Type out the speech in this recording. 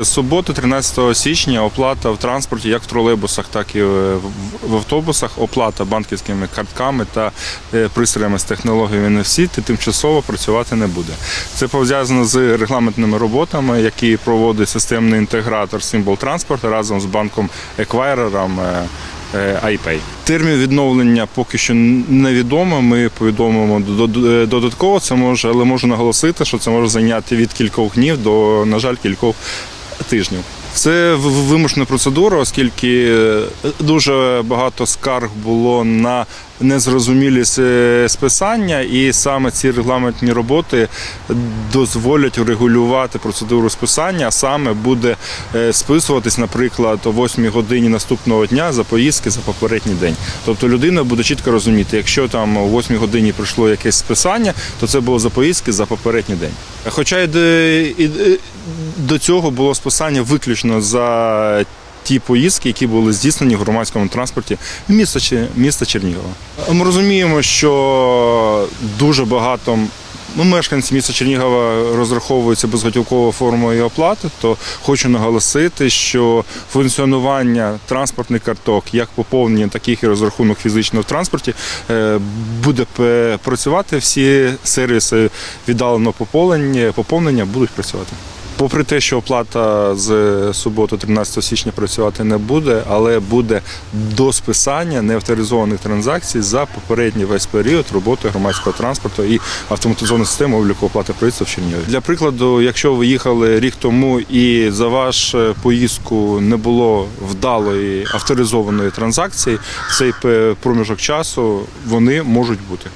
З суботи, 13 січня, оплата в транспорті, як в тролейбусах, так і в автобусах. Оплата банківськими картками та е, пристроями з технологією NFC ти тимчасово працювати не буде. Це пов'язано з регламентними роботами, які проводить системний інтегратор Symbol Transport разом з банком еквайрером. е, е, iPay. Термін відновлення поки що невідомо. Ми повідомимо дод- додатково. Це може, але можу наголосити, що це може зайняти від кількох днів до, на жаль, кількох тижнів. Це вимушена процедура, оскільки е, дуже багато скарг було на незрозумілі с- списання, і саме ці регламентні роботи дозволять регулювати процедуру списання, а саме буде е, списуватись, наприклад, о 8 годині наступного дня за поїздки за попередній день. Тобто людина буде чітко розуміти, якщо там о 8 годині прийшло якесь списання, то це було за поїздки за попередній день. Хоча і до цього було списання виключно за ті поїздки, які були здійснені в громадському транспорті міста, Чи- міста Чернігова. Ми розуміємо, що дуже багато ну, мешканці міста Чернігова розраховуються безготівковою формою оплати, то хочу наголосити, що функціонування транспортних карток, як поповнення, так і розрахунок фізичного в транспорті, е, буде працювати. Всі сервіси віддаленого поповнення будуть працювати. Попри те, що оплата з суботи 13 січня працювати не буде, але буде до списання неавторизованих транзакцій за попередній весь період роботи громадського транспорту і автоматизованої системи обліку оплати проїзду в Чернігові. Для прикладу, якщо ви їхали рік тому і за вашу поїздку не було вдалої авторизованої транзакції, цей проміжок часу вони можуть бути.